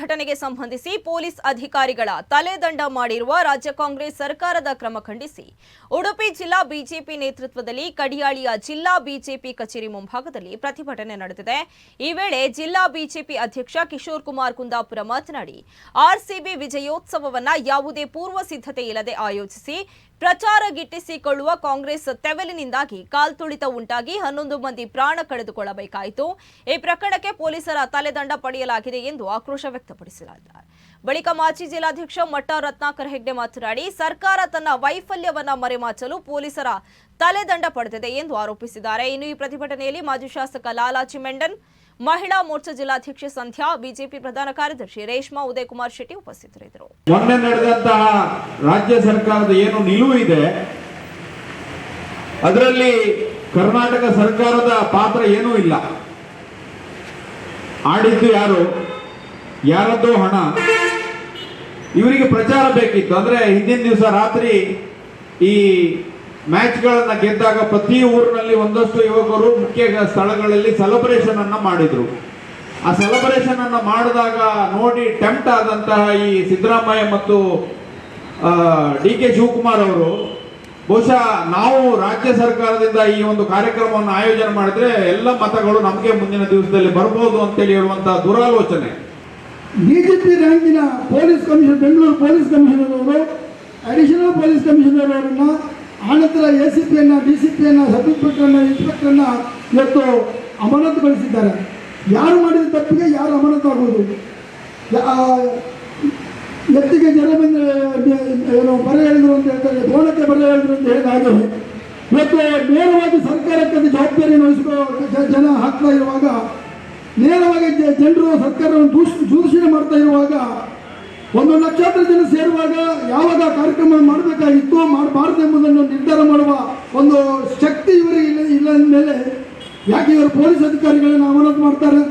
ಘಟನೆಗೆ ಸಂಬಂಧಿಸಿ ಪೊಲೀಸ್ ಅಧಿಕಾರಿಗಳ ತಲೆದಂಡ ಮಾಡಿರುವ ರಾಜ್ಯ ಕಾಂಗ್ರೆಸ್ ಸರ್ಕಾರದ ಕ್ರಮ ಖಂಡಿಸಿ. ಉಡುಪಿ ಜಿಲ್ಲಾ ಬಿಜೆಪಿ ನೇತೃತ್ವದಲ್ಲಿ ಕಡಿಯಾಳಿಯ ಜಿಲ್ಲಾ ಬಿಜೆಪಿ ಕಚೇರಿ ಮುಂಭಾಗದಲ್ಲಿ ಪ್ರತಿಭಟನೆ ನಡೆದಿದೆ. ಈ ವೇಳೆ ಜಿಲ್ಲಾ ಬಿಜೆಪಿ ಅಧ್ಯಕ್ಷ ಕಿಶೋರ್ ಕುಮಾರ್ ಕುಂದಾಪುರ ಮಾತನಾಡಿ, ಆರ್ಸಿಬಿ ವಿಜಯೋತ್ಸವವನ್ನ ಯಾವುದೇ ಪೂರ್ವ ಸಿದ್ಧತೆ ಇಲ್ಲದೆ ಆಯೋಜಿಸಿ, ಪ್ರಚಾರ ಗಿಟ್ಟಿಸಿಕೊಳ್ಳುವ ಕಾಂಗ್ರೆಸ್ ತೆವಲಿನಿಂದಾಗಿ ಕಾಲ್ತುಳಿತ ಉಂಟಾಗಿ ಹನ್ನೊಂದು ಮಂದಿ ಪ್ರಾಣ ಕಳೆದುಕೊಳ್ಳಬೇಕಾಯಿತು. ಈ ಪ್ರಕರಣಕ್ಕೆ ಪೊಲೀಸರ ತಲೆದಂಡ ಪಡೆಯಲಾಗಿದೆ ಎಂದು ಆಕ್ರೋಶ ವ್ಯಕ್ತಪಡಿಸಿದ್ದಾರೆ ಬಳಿಕ ಮಾಜಿ ಜಿಲ್ಲಾಧ್ಯಕ್ಷ ಮಟ್ಟ ರತ್ನಾಕರ್ ಹೆಗ್ಡೆ ಮಾತನಾಡಿ, ಸರ್ಕಾರ ತನ್ನ ವೈಫಲ್ಯವನ್ನ ಮರೆಮಾಚಲು ಪೊಲೀಸರ ತಲೆದಂಡ ಪಡೆದಿದೆ ಎಂದು ಆರೋಪಿಸಿದ್ದಾರೆ. ಇನ್ನು ಈ ಪ್ರತಿಭಟನೆಯಲ್ಲಿ ಮಾಜಿ ಶಾಸಕ ಲಾಲಾಜಿ ಮೆಂಡನ್ ಮಹಿಳಾ ಮೋರ್ಚಾ ಜಿಲ್ಲಾಧ್ಯಕ್ಷೆ ಸಂಧ್ಯಾ, ಬಿಜೆಪಿ ಪ್ರಧಾನ ಕಾರ್ಯದರ್ಶಿ ರೇಷ್ಮಾ ಉದಯಕುಮಾರ್ ಶೆಟ್ಟಿ ಉಪಸ್ಥಿತರಿದ್ದರು. ಮೊನ್ನೆ ನಡೆದಂತಹ ರಾಜ್ಯ ಸರ್ಕಾರದ ಏನು ನಿಲುವು ಇದೆ, ಅದರಲ್ಲಿ ಕರ್ನಾಟಕ ಸರ್ಕಾರದ ಪಾತ್ರ ಏನೂ ಇಲ್ಲ. ಆಡಿದ್ದು ಯಾರು? ಯಾರದ್ದೋ ಹಣ ಇವರಿಗೆ ಪ್ರಚಾರ ಬೇಕಿತ್ತು. ಅಂದ್ರೆ ಹಿಂದಿನ ದಿವಸ ರಾತ್ರಿ ಈ ಮ್ಯಾಚ್ಗಳನ್ನ ಗೆದ್ದಾಗ ಪ್ರತಿ ಊರಿನಲ್ಲಿ ಒಂದಷ್ಟು ಯುವಕರು ಮುಖ್ಯ ಸ್ಥಳಗಳಲ್ಲಿ ಸೆಲೆಬ್ರೇಷನ್ ಅನ್ನ ಮಾಡಿದ್ರು. ಆ ಸೆಲೆಬ್ರೇಷನ್ ಅನ್ನ ಮಾಡಿದಾಗ ನೋಡಿ ಟೆಂಪ್ಟ್ ಆದಂತಹ ಈ ಸಿದ್ದರಾಮಯ್ಯ ಮತ್ತು ಡಿ ಕೆ ಶಿವಕುಮಾರ್ ಅವರು, ಬಹುಶಃ ನಾವು ರಾಜ್ಯ ಸರ್ಕಾರದಿಂದ ಈ ಒಂದು ಕಾರ್ಯಕ್ರಮವನ್ನು ಆಯೋಜನೆ ಮಾಡಿದ್ರೆ ಎಲ್ಲ ಮತಗಳು ನಮಗೆ ಮುಂದಿನ ದಿವಸದಲ್ಲಿ ಬರ್ಬೋದು ಅಂತೇಳಿ ಹೇಳುವಂತಹ ದುರಾಲೋಚನೆ. DGP ರ್ಯಾಂಕಿನ police commission, Bengaluru police commissioner ಅವರು ಅಡಿಷನಲ್ ಪೊಲೀಸ್ ಕಮಿಷನರ್ ಅವರನ್ನು ಆನಂತರ ಎ ಸಿ ಪಿಯನ್ನ ಡಿ ಸಿ ಪಿಯನ್ನು ಸಬ್ ಇನ್ಸ್ಪೆಕ್ಟರ್ನ ಇನ್ಸ್ಪೆಕ್ಟರ್ನ ಇವತ್ತು ಅಮಾನತುಗೊಳಿಸಿದ್ದಾರೆ. ಯಾರು ಮಾಡಿದ ತಪ್ಪಿಗೆ ಯಾರು ಅಮಾನತು ಆಗುವುದು ಎತ್ತಿಗೆ ಜನ ಬಂದ ಏನು ಬರ ಹೇಳಿದ್ರು ಅಂತ ಹೇಳ್ತಾರೆ ಗೋಣಕ್ಕೆ ಬರ ಹೇಳಿದ್ರು ಅಂತ ಹೇಳಿದ ಹಾಗೆ. ಇವತ್ತು ನೇರವಾಗಿ ಸರ್ಕಾರಕ್ಕೆ ಜವಾಬ್ದಾರಿಯನ್ನು ವಹಿಸಿಕೊ, ಜನ ಹಾಕ್ತಾ ಇರುವಾಗ ನೇರವಾಗಿ ಜನರು ಸರ್ಕಾರವನ್ನು ದೂಷ ದೂಷಣೆ ಮಾಡ್ತಾ ಇರುವಾಗ, ಒಂದು ಲಕ್ಷಾಂತರ ಜನ ಸೇರುವಾಗ ಯಾವಾಗ ಕಾರ್ಯಕ್ರಮ ಮಾಡಬೇಕಾಗಿತ್ತು ಮಾಡಬಾರದು ಎಂಬುದನ್ನು ನಿರ್ಧಾರ ಮಾಡುವ ಒಂದು ಶಕ್ತಿ ಇವರಿಗೆ ಇಲ್ಲ ಇಲ್ಲ ಮೇಲೆ ಯಾಕೆ ಇವರು ಪೊಲೀಸ್ ಅಧಿಕಾರಿಗಳನ್ನ ಅಮಾನತು ಮಾಡ್ತಾರೆ?